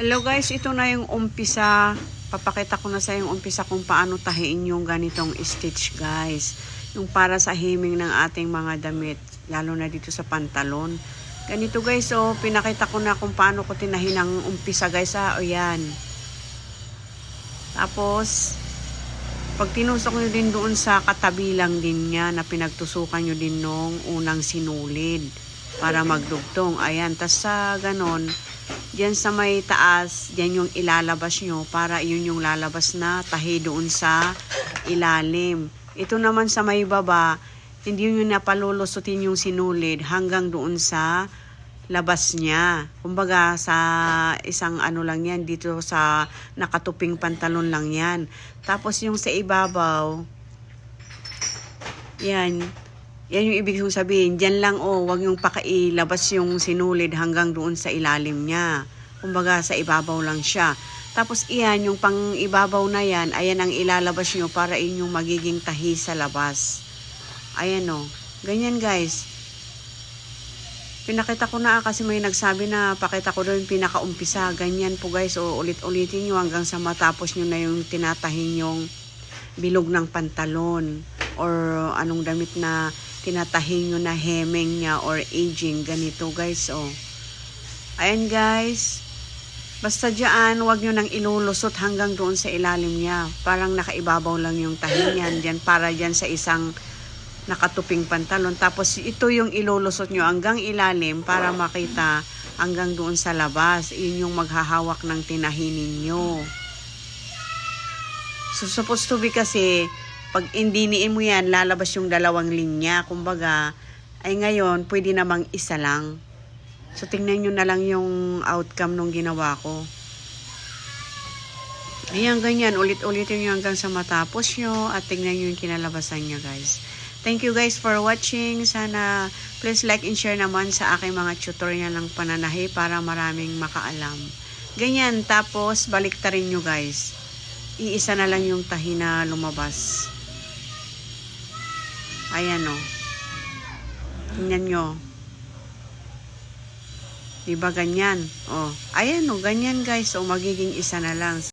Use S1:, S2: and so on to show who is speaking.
S1: Hello guys, ito na yung umpisa. Papakita ko na sa yung umpisa kung paano tahiin yung ganitong stitch guys. Yung para sa himing ng ating mga damit. Lalo na dito sa pantalon. Ganito guys, oh, pinakita ko na kung paano ko tinahin ang umpisa guys. Ah, o yan. Tapos, pag tinusok nyo din doon sa katabi lang din niya na pinagtusukan nyo din nung unang sinulid para magdugtong. Ayan, tas sa ganon, Diyan sa may taas, diyan yung ilalabas nyo para yun yung lalabas na tahi doon sa ilalim. Ito naman sa may baba, hindi nyo napalulusutin yung sinulid hanggang doon sa labas niya. Kumbaga sa isang ano lang yan, dito sa nakatuping pantalon lang yan. Tapos yung sa ibabaw, yan, yan yung ibig kong sabihin. Diyan lang, oh, wag yung pakailabas yung sinulid hanggang doon sa ilalim niya. Kumbaga, sa ibabaw lang siya. Tapos iyan, yung pang ibabaw na yan, ayan ang ilalabas nyo para inyong magiging tahi sa labas. Ayan oh. Ganyan guys. Pinakita ko na kasi may nagsabi na pakita ko doon pinakaumpisa. Ganyan po guys. O ulit-ulitin nyo hanggang sa matapos nyo na yung tinatahin yung bilog ng pantalon or anong damit na tinatahin nyo na hemeng niya or aging. Ganito guys, oh. Ayan guys. Basta dyan, wag nyo nang ilulusot hanggang doon sa ilalim niya. Parang nakaibabaw lang yung tahi niyan. Dyan, para dyan sa isang nakatuping pantalon. Tapos ito yung ilulusot nyo hanggang ilalim para makita hanggang doon sa labas. Yun yung maghahawak ng tinahin ninyo. So, supposed to be kasi, pag indiniin mo yan, lalabas yung dalawang linya. Kumbaga, ay ngayon, pwede namang isa lang. So, tingnan nyo na lang yung outcome nung ginawa ko. Ayan, ganyan. Ulit-ulitin nyo hanggang sa matapos nyo at tingnan nyo yung kinalabasan nyo, guys. Thank you guys for watching. Sana please like and share naman sa aking mga tutorial ng pananahi para maraming makaalam. Ganyan. Tapos, baliktarin nyo, guys. Iisa na lang yung tahi na lumabas. Ayan, o. Tingnan nyo. Diba ganyan? O. Ayan, o. Ganyan, guys. O, magiging isa na lang.